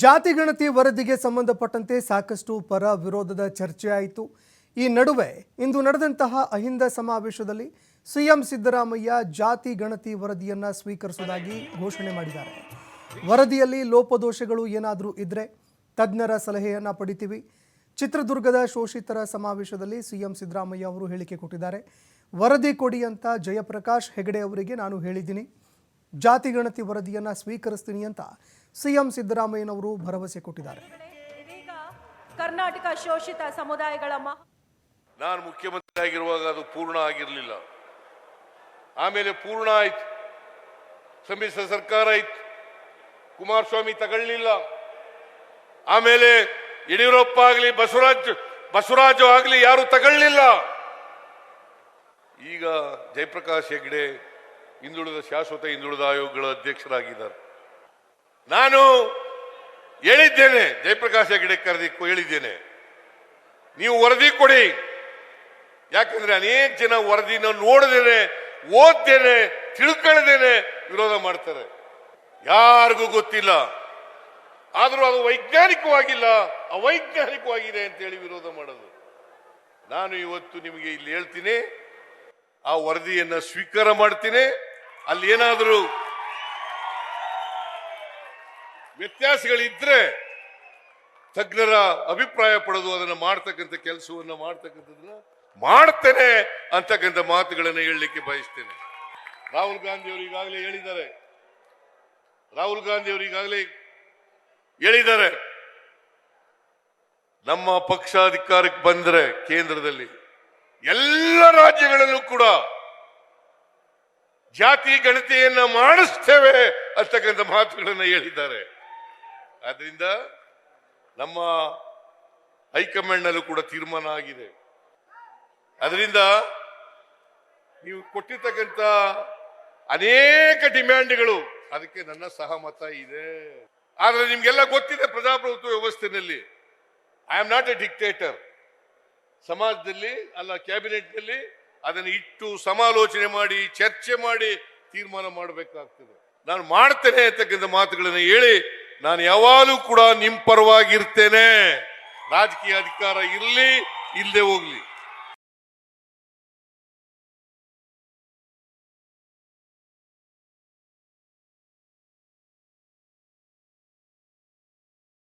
ಜಾತಿ ಗಣತಿ ವರದಿಗೆ ಸಂಬಂಧಪಟ್ಟಂತೆ ಸಾಕಷ್ಟು ಪರ ವಿರೋಧದ ಚರ್ಚೆ ಆಯಿತು. ಈ ನಡುವೆ ಇಂದು ನಡೆದಂತಹ ಅಹಿಂದ ಸಮಾವೇಶದಲ್ಲಿ ಸಿಎಂ ಸಿದ್ದರಾಮಯ್ಯ ಜಾತಿ ಗಣತಿ ವರದಿಯನ್ನು ಸ್ವೀಕರಿಸುವುದಾಗಿ ಘೋಷಣೆ ಮಾಡಿದ್ದಾರೆ. ವರದಿಯಲ್ಲಿ ಲೋಪದೋಷಗಳು ಏನಾದರೂ ಇದ್ದರೆ ತಜ್ಞರ ಸಲಹೆಯನ್ನ ಪಡಿತೀವಿ. ಚಿತ್ರದುರ್ಗದ ಶೋಷಿತರ ಸಮಾವೇಶದಲ್ಲಿ ಸಿಎಂ ಸಿದ್ದರಾಮಯ್ಯ ಅವರು ಹೇಳಿಕೆ ಕೊಟ್ಟಿದ್ದಾರೆ. ವರದಿ ಕೊಡಿ ಅಂತ ಜಯಪ್ರಕಾಶ್ ಹೆಗಡೆ ಅವರಿಗೆ ನಾನು ಹೇಳಿದ್ದೀನಿ. ಜಾತಿ ಗಣತಿ ವರದಿಯನ್ನ ಸ್ವೀಕರಿಸ್ತೀನಿ ಅಂತ ಸಿಎಂ ಸಿದ್ದರಾಮಯ್ಯನವರು ಭರವಸೆ ಕೊಟ್ಟಿದ್ದಾರೆ. ಕರ್ನಾಟಕ ಶೋಷಿತ ಸಮುದಾಯಗಳ ನಾನು ಮುಖ್ಯಮಂತ್ರಿ ಆಗಿರುವಾಗ ಅದು ಪೂರ್ಣ ಆಗಿರಲಿಲ್ಲ. ಆಮೇಲೆ ಪೂರ್ಣ ಆಯ್ತು. ಸಮ್ಮಿಶ್ರ ಸರ್ಕಾರ ಇತ್ತು. ಕುಮಾರಸ್ವಾಮಿ ತಗೊಳ್ಳಿಲ್ಲ. ಆಮೇಲೆ ಯಡಿಯೂರಪ್ಪ ಆಗಲಿ ಬಸವರಾಜ್ ಬಸವರಾಜು ಆಗಲಿ ಯಾರು ತಗೊಳ್ಳಿಲ್ಲ. ಈಗ ಜಯಪ್ರಕಾಶ್ ಹೆಗ್ಡೆ ಹಿಂದುಳಿದ ಶಾಶ್ವತ ಹಿಂದುಳಿದ ಆಯೋಗಗಳ ಅಧ್ಯಕ್ಷರಾಗಿದ್ದಾರೆ. ನಾನು ಹೇಳಿದ್ದೇನೆ, ಜಯಪ್ರಕಾಶ್ ಹೆಗ್ಡೆ ಹೇಳಿದ್ದೇನೆ. ನೀವು ವರದಿ ಕೊಡಿ. ಯಾಕಂದ್ರೆ ಅನೇಕ ಜನ ವರದಿನ ನೋಡದೇನೆ, ಓದ್ದೇನೆ, ತಿಳ್ಕೊಳ್ಳದೇನೆ ವಿರೋಧ ಮಾಡ್ತಾರೆ. ಯಾರಿಗೂ ಗೊತ್ತಿಲ್ಲ. ಆದರೂ ಅದು ವೈಜ್ಞಾನಿಕವಾಗಿಲ್ಲ, ಅವೈಜ್ಞಾನಿಕವಾಗಿದೆ ಅಂತೇಳಿ ವಿರೋಧ ಮಾಡೋದು. ನಾನು ಇವತ್ತು ನಿಮಗೆ ಇಲ್ಲಿ ಹೇಳ್ತೀನಿ, ಆ ವರದಿಯನ್ನು ಸ್ವೀಕಾರ ಮಾಡ್ತೀನಿ. ಅಲ್ಲಿ ಏನಾದರೂ ವ್ಯತ್ಯಾಸಗಳಿದ್ರೆ ತಜ್ಞರ ಅಭಿಪ್ರಾಯ ಪಡೆದು ಅದನ್ನು ಮಾಡ್ತಕ್ಕಂಥ ಕೆಲಸವನ್ನು ಮಾಡ್ತಕ್ಕಂಥದ್ದನ್ನ ಮಾಡ್ತೇನೆ ಅಂತಕ್ಕಂಥ ಮಾತುಗಳನ್ನು ಹೇಳಲಿಕ್ಕೆ ಬಯಸ್ತೇನೆ. ರಾಹುಲ್ ಗಾಂಧಿ ಅವರು ಈಗಾಗಲೇ ಹೇಳಿದ್ದಾರೆ. ರಾಹುಲ್ ಗಾಂಧಿ ಅವರು ಈಗಾಗಲೇ ಹೇಳಿದ್ದಾರೆ. ನಮ್ಮ ಪಕ್ಷ ಅಧಿಕಾರಕ್ಕೆ ಬಂದ್ರೆ ಕೇಂದ್ರದಲ್ಲಿ ಎಲ್ಲ ರಾಜ್ಯಗಳಲ್ಲೂ ಕೂಡ ಜಾತಿ ಗಣತಿಯನ್ನ ಮಾಡಿಸ್ತೇವೆ ಅಂತಕ್ಕಂಥ ಮಾತುಗಳನ್ನು ಹೇಳಿದ್ದಾರೆ. ಆದ್ರಿಂದ ನಮ್ಮ ಹೈಕಮಾಂಡ್ ನಲ್ಲೂ ಕೂಡ ತೀರ್ಮಾನ ಆಗಿದೆ. ಅದರಿಂದ ನೀವು ಕೊಟ್ಟಿರ್ತಕ್ಕಂಥ ಅನೇಕ ಡಿಮ್ಯಾಂಡ್ಗಳು ಅದಕ್ಕೆ ನನ್ನ ಸಹಮತ ಇದೆ. ಆದ್ರೆ ನಿಮ್ಗೆಲ್ಲ ಗೊತ್ತಿದೆ ಪ್ರಜಾಪ್ರಭುತ್ವ ವ್ಯವಸ್ಥೆಯಲ್ಲಿ I am not a dictator ಸಮಾಜದಲ್ಲಿ ಅಲ್ಲ ಕ್ಯಾಬಿನೆಟ್ನಲ್ಲಿ ಅದನ್ನು ಇಟ್ಟು ಸಮಾಲೋಚನೆ ಮಾಡಿ, ಚರ್ಚೆ ಮಾಡಿ ತೀರ್ಮಾನ ಮಾಡಬೇಕಾಗ್ತದೆ. ನಾನು ಮಾಡ್ತೇನೆ ಅಂತಕ್ಕಂಥ ಮಾತುಗಳನ್ನು ಹೇಳಿ ನಾನು ಯಾವಾಗಲೂ ಕೂಡ ನಿಮ್ಮ ಪರವಾಗಿರ್ತೇನೆ. ರಾಜಕೀಯ ಅಧಿಕಾರ ಇರಲಿ ಇಲ್ಲದೆ ಹೋಗ್ಲಿ.